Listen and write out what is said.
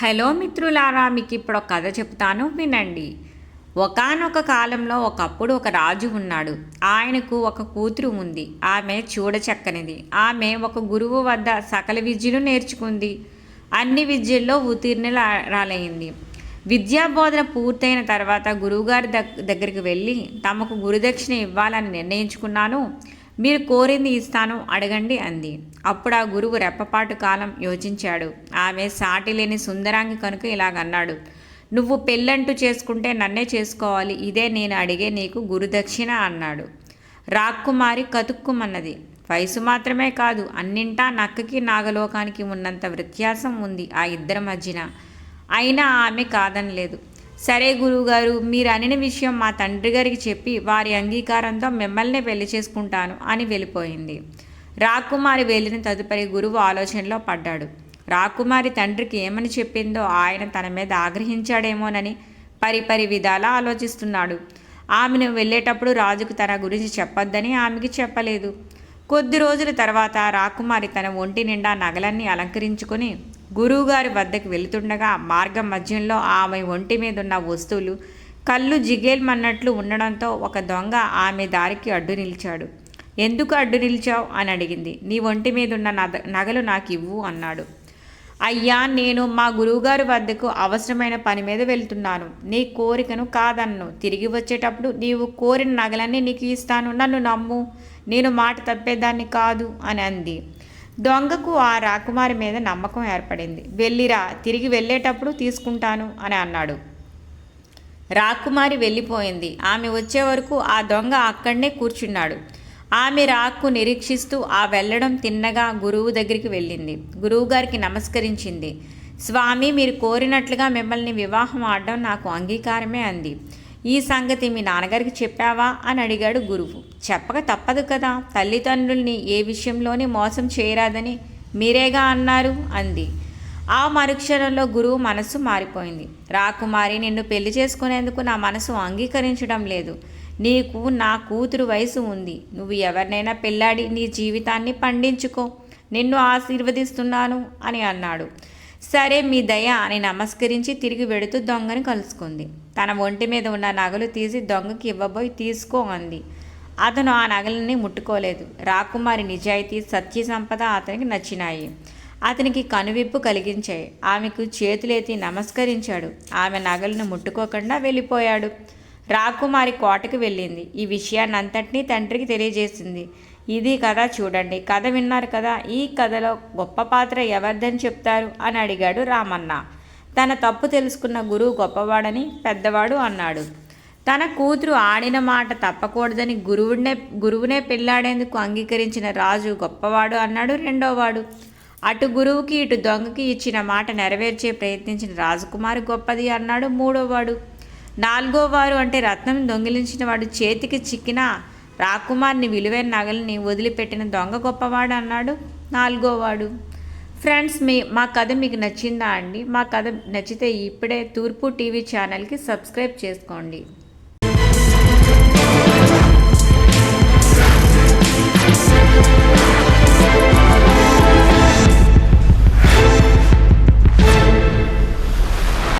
Hello మిత్రులారా మీకు ఇప్పుడు ఒక కథ చెప్తాను వినండి. ఒకానొక కాలంలో ఒకప్పుడు ఒక రాజు ఉన్నాడు. ఆయనకు ఒక కూతురు ఉంది. ఆమె చూడచక్కనిది. ఆమె ఒక గురువు వద్ద సకల విద్యలు నేర్చుకుంది. అన్ని విద్యల్లో ఉత్తీర్ణురాలయ్యింది విద్యాబోధన పూర్తయిన తర్వాత గురువుగారి దగ్గరికి వెళ్ళి తమకు గురుదక్షిణ ఇవ్వాలని నిర్ణయించుకున్నాను. మీరు కోరింది ఇస్తాను అడగండి అంది. అప్పుడు ఆ గురువు రెప్పపాటు కాలం యోచించాడు. ఆమె సాటి లేని సుందరాంగి కనుక ఇలాగన్నాడు నువ్వు పెళ్ళంటూ చేసుకుంటే నన్నే చేసుకోవాలి. ఇదే నేను అడిగే నీకు గురుదక్షిణ అన్నాడు. రాక్కుమారి కతుక్కుమన్నది. వయసు మాత్రమే కాదు అన్నింటా నక్కకి నాగలోకానికి ఉన్నంత వ్యత్యాసం ఉంది ఆ ఇద్దరి మధ్యన. అయినా ఆమె కాదనలేదు. సరే గురువుగారు మీరు అనిన విషయం మా తండ్రి గారికి చెప్పి వారి అంగీకారంతో మిమ్మల్ని పెళ్ళి చేసుకుంటాను అని వెళ్ళిపోయింది. రాకుమారి వెళ్ళిన తదుపరి గురువు ఆలోచనలో పడ్డాడు. రాకుమారి తండ్రికి ఏమని చెప్పిందో ఆయన తన మీద ఆగ్రహించాడేమోనని పరిపరి విధాలా ఆలోచిస్తున్నాడు. ఆమెను వెళ్ళేటప్పుడు రాజుకు తన గురించి చెప్పొద్దని ఆమెకి చెప్పలేదు. కొద్ది రోజుల తర్వాత రాకుమారి తన ఒంటి నిండా నగలన్నీ అలంకరించుకొని గురువుగారి వద్దకు వెళుతుండగా మార్గం మధ్యంలో ఆమె ఒంటి మీద ఉన్న వస్తువులు కళ్ళు జిగేల్మన్నట్లు ఉండడంతో ఒక దొంగ ఆమె దారికి అడ్డు నిలిచాడు. ఎందుకు అడ్డు నిలిచావు అని అడిగింది. నీ ఒంటి మీద ఉన్న నగలు నాకు ఇవ్వు అన్నాడు. అయ్యా నేను మా గురువుగారి వద్దకు అవసరమైన పని మీద వెళ్తున్నాను. నీ కోరికను కాదన్ను. తిరిగి వచ్చేటప్పుడు నీవు కోరిన నగలన్నీ నీకు ఇస్తాను. నన్ను నమ్ము. నేను మాట తప్పేదాన్ని కాదు అని అంది. దొంగకు ఆ రాకుమారి మీద నమ్మకం ఏర్పడింది. వెళ్ళిరా తిరిగి వెళ్ళేటప్పుడు తీసుకుంటాను అని అన్నాడు. రాకుమారి వెళ్ళిపోయింది. ఆమె వచ్చే వరకు ఆ దొంగ అక్కడనే కూర్చున్నాడు. ఆమె రాక్కు నిరీక్షిస్తూ ఆ వెళ్ళడం తిన్నగా గురువు దగ్గరికి వెళ్ళింది. గురువుగారికి నమస్కరించింది. స్వామి మీరు కోరినట్లుగా మిమ్మల్ని వివాహం ఆడడం నాకు అంగీకారమే అంది. ఈ సంగతి మీ నాన్నగారికి చెప్పావా? అని అడిగాడు గురువు. చెప్పక తప్పదు కదా. తల్లిదండ్రుల్ని ఏ విషయంలోనే మోసం చేయరాదని మీరేగా అన్నారు? అంది. ఆ మరుక్షణంలో గురువు మనస్సు మారిపోయింది. రాకుమారి నిన్ను పెళ్ళి చేసుకునేందుకు నా మనసు అంగీకరించడం లేదు. నీకు నా కూతురు వయసు ఉంది. నువ్వు ఎవరినైనా పెళ్ళాడి నీ జీవితాన్ని పండించుకో. నిన్ను ఆశీర్వదిస్తున్నాను అని అన్నాడు. సరే మీ దయ అని నమస్కరించి తిరిగి వెడుతూ దొంగని కలుసుకుంది. తన ఒంటి మీద ఉన్న నగలు తీసి దొంగకి ఇవ్వబోయి తీసుకో అంది. అతను ఆ నగలని ముట్టుకోలేదు. రాకుమారి నిజాయితీ సత్య సంపద అతనికి నచ్చినాయి. అతనికి కనువిప్పు కలిగించాయి. ఆమెకు చేతులెత్తి నమస్కరించాడు. ఆమె నగలను ముట్టుకోకుండా వెళ్ళిపోయాడు. రాకుమారి కోటకు వెళ్ళింది. ఈ విషయాన్నంతటినీ తండ్రికి తెలియజేసింది. ఇది కథ చూడండి. కథ విన్నారు కదా ఈ కథలో గొప్ప పాత్ర ఎవరిదని చెప్తారు అని అడిగాడు రామన్న. తన తప్పు తెలుసుకున్న గురువు గొప్పవాడని పెద్దవాడు అన్నాడు. తన కూతురు ఆడిన మాట తప్పకూడదని గురువునే గురువునే పెళ్ళాడేందుకు అంగీకరించిన రాజు గొప్పవాడు అన్నాడు రెండోవాడు. అటు గురువుకి ఇటు దొంగకి ఇచ్చిన మాట నెరవేర్చే ప్రయత్నించిన రాజకుమారి గొప్పది అన్నాడు మూడోవాడు. నాలుగోవారు అంటే రత్నం దొంగిలించిన వాడు చేతికి చిక్కిన రాకుమార్ని విలువైన నగల్ని వదిలిపెట్టిన దొంగ గొప్పవాడు అన్నాడు నాలుగోవాడు ఫ్రెండ్స్ మీ మా కథ మీకు నచ్చిందా అండి మా కథ నచ్చితే ఇప్పుడే తూర్పు టీవీ ఛానల్కి సబ్స్క్రైబ్ చేసుకోండి